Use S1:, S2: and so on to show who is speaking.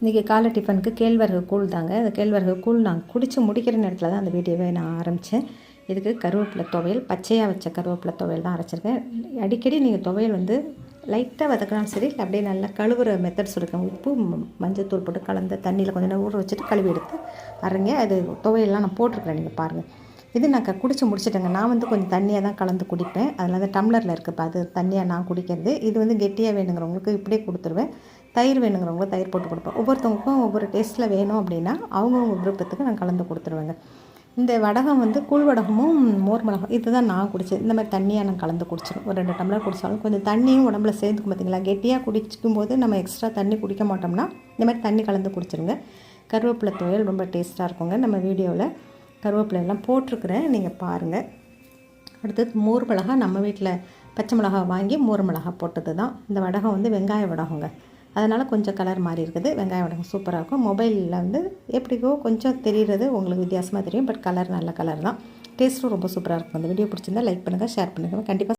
S1: இன்றைக்கி காலை டிஃபனுக்கு கேழ்வரகு கூழ் தாங்க. அந்த கேழ்வரகு கூழ் நான் குடித்து முடிக்கிற நேரத்தில் தான் அந்த வீடியோவை நான் ஆரம்பித்தேன் இதுக்கு கருவேப்பிலை துவையல் பச்சையாக வச்ச கருவேப்பிலை துவையல் தான் அரைச்சிருக்கேன். அடிக்கடி நீங்கள் துவையல் வந்து லைட்டாக வதக்கினாலும் சரி இல்லை அப்படியே நல்லா கழுவுற மெத்தட்ஸ் இருக்கும் உப்பு ம- மஞ்சத்தூள் போட்டு கலந்து தண்ணியில் கொஞ்சம் நேரம் ஊற வச்சுட்டு கழுவி எடுத்து அரைங்க. அது துவையெல்லாம் நான் போட்டிருக்கிறேன் நீங்கள் பாருங்கள் இது நான் க குடிச்சு முடிச்சிட்டேங்க. நான் வந்து கொஞ்சம் தண்ணியாக தான் கலந்து குடிப்பேன். அதில் வந்து டம்ளரில் இருக்குப்பா அது தண்ணியாக நான் குடிக்கிறது. இது வந்து கெட்டியாக வேணுங்கிறவங்களுக்கு இப்படியே கொடுத்துருவேன். தயிர் வேணுங்கிறவங்களுக்கு தயிர் போட்டு கொடுப்பேன். ஒவ்வொருத்தவங்களுக்கும் ஒவ்வொரு டேஸ்ட்டில் வேணும் அப்படின்னா அவங்கவுங்க விருப்பத்துக்கு நான் கலந்து கொடுத்துருவேங்க. இந்த வடகம் வந்து கூழ் வடகமும் மோர் மிளகம் இதுதான் நான் குடித்தேன் இந்த மாதிரி தண்ணியாக நான் கலந்து குடிச்சிடும் ஒரு ரெண்டு டம்ளர் குடித்தாலும் கொஞ்சம் தண்ணியும் உடம்புல சேர்ந்துக்கும் பார்த்தீங்களா கெட்டியாக குடிக்கும் போது நம்ம எக்ஸ்ட்ரா தண்ணி குடிக்க மாட்டோம்னா இந்த மாதிரி தண்ணி கலந்து குடிச்சிருங்க. கருவேப்பிலை துவையல் ரொம்ப டேஸ்ட்டாக இருக்குங்க. நம்ம வீடியோவில் கருவேப்பிலை எல்லாம் போட்டிருக்கிறேன். நீங்கள் பாருங்கள் அடுத்தது மோர் மிளகா. நம்ம வீட்டில் பச்சை மிளகா வாங்கி மோர் மிளகா போட்டது தான். இந்த வடகம் வந்து வெங்காய வடகங்க. அதனால் கொஞ்சம் கலர் மாறி இருக்குது. வெங்காய வடகம் சூப்பராக இருக்கும். மொபைலில் வந்து எப்படிக்கோ கொஞ்சம் தெரிகிறது உங்களுக்கு வித்தியாசமாக தெரியும். பட் கலர் நல்ல கலர் தான். டேஸ்ட்டும் ரொம்ப சூப்பராக இருக்கும். இந்த வீடியோ பிடிச்சிருந்தா லைக் பண்ணுங்கள் ஷேர் பண்ணுங்கள் கண்டிப்பாக